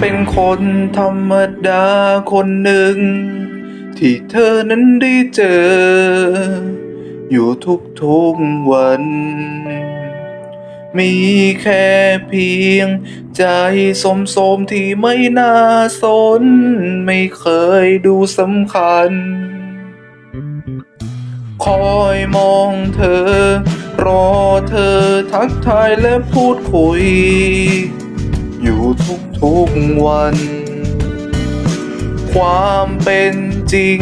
เป็นคนธรรมดาคนหนึ่ง ที่เธอนั้นได้เจอ อยู่ทุกๆวัน มีแค่เพียง ใจสมสมที่ไม่น่าสน ไม่เคยดูสำคัญ คอยมองเธอ รอเธอทักทายและพูดคุย อยู่ทุกๆวัน ความเป็นจริง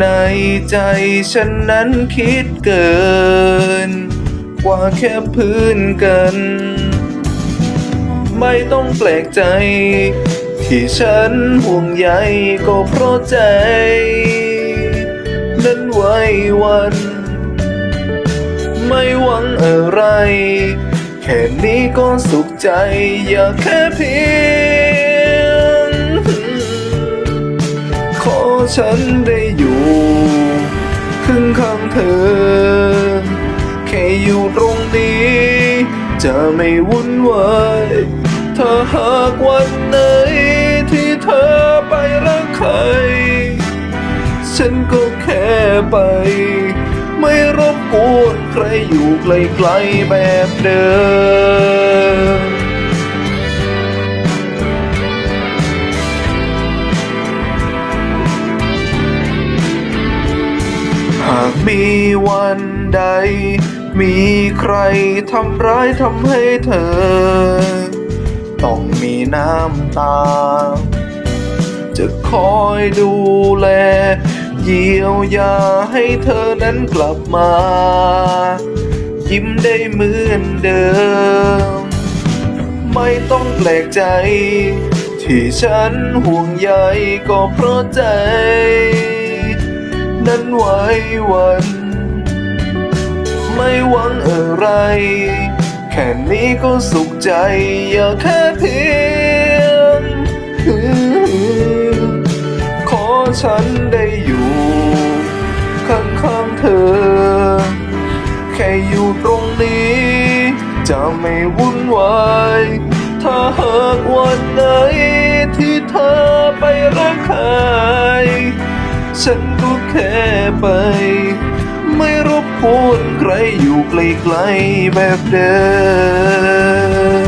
ในใจฉันนั้นคิดเกิน กว่าแค่พื้นกัน ไม่ต้องแปลกใจ ที่ฉันห่วงใยก็เพราะใจ นั้นไว้วัน ไม่หวังอะไร แค่นี้ก็สุขใจ อย่าแค่เพียง ขอฉันได้อยู่ข้างข้างๆเธอ แค่อยู่ตรงนี้ จะไม่วุ่นวายถ้าหากวันไหนที่เธอไปรักใคร ฉันก็แค่ไป ใครอยู่ไกลๆแบบเดิมหากมีวันใด มีใครทำร้ายทำให้เธอ ต้องมีน้ำตา จะคอยดูแล เยียวยาให้เธอนั้นกลับมา ยิ้มได้เหมือนเดิม ไม่ต้องแปลกใจ ที่ฉันห่วงใยก็เพราะใจ นั้นไว้วัน ไม่หวังอะไร แค่นี้ก็สุขใจอย่าแค่เพียง ฉันได้อยู่ ข้างๆเธอ แค่อยู่ตรงนี้ จะไม่วุ่นวาย ถ้าหากวันไหนที่เธอไปรักใคร ฉันก็แค่ไป ไม่รบกวนใครอยู่ไกลๆแบบเดิม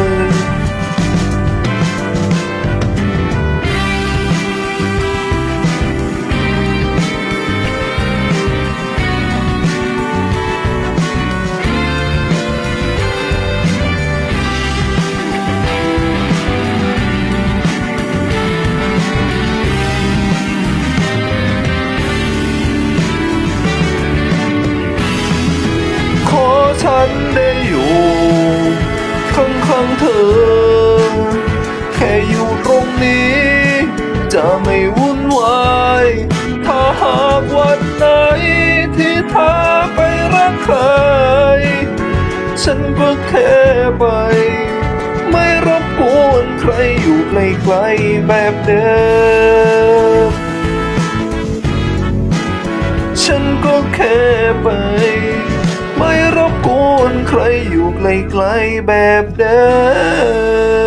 ฉันได้อยู่ ข้างๆเธอ แค่อยู่ตรงนี้ จะไม่วุ่นวายถ้าหากวันไหนที่เธอไปรักใคร ฉันก็แค่ไปไม่รบกวนใครอยู่ไกลๆแบบเดิม ฉันก็แค่ไป ไม่ไกลแบบเดิม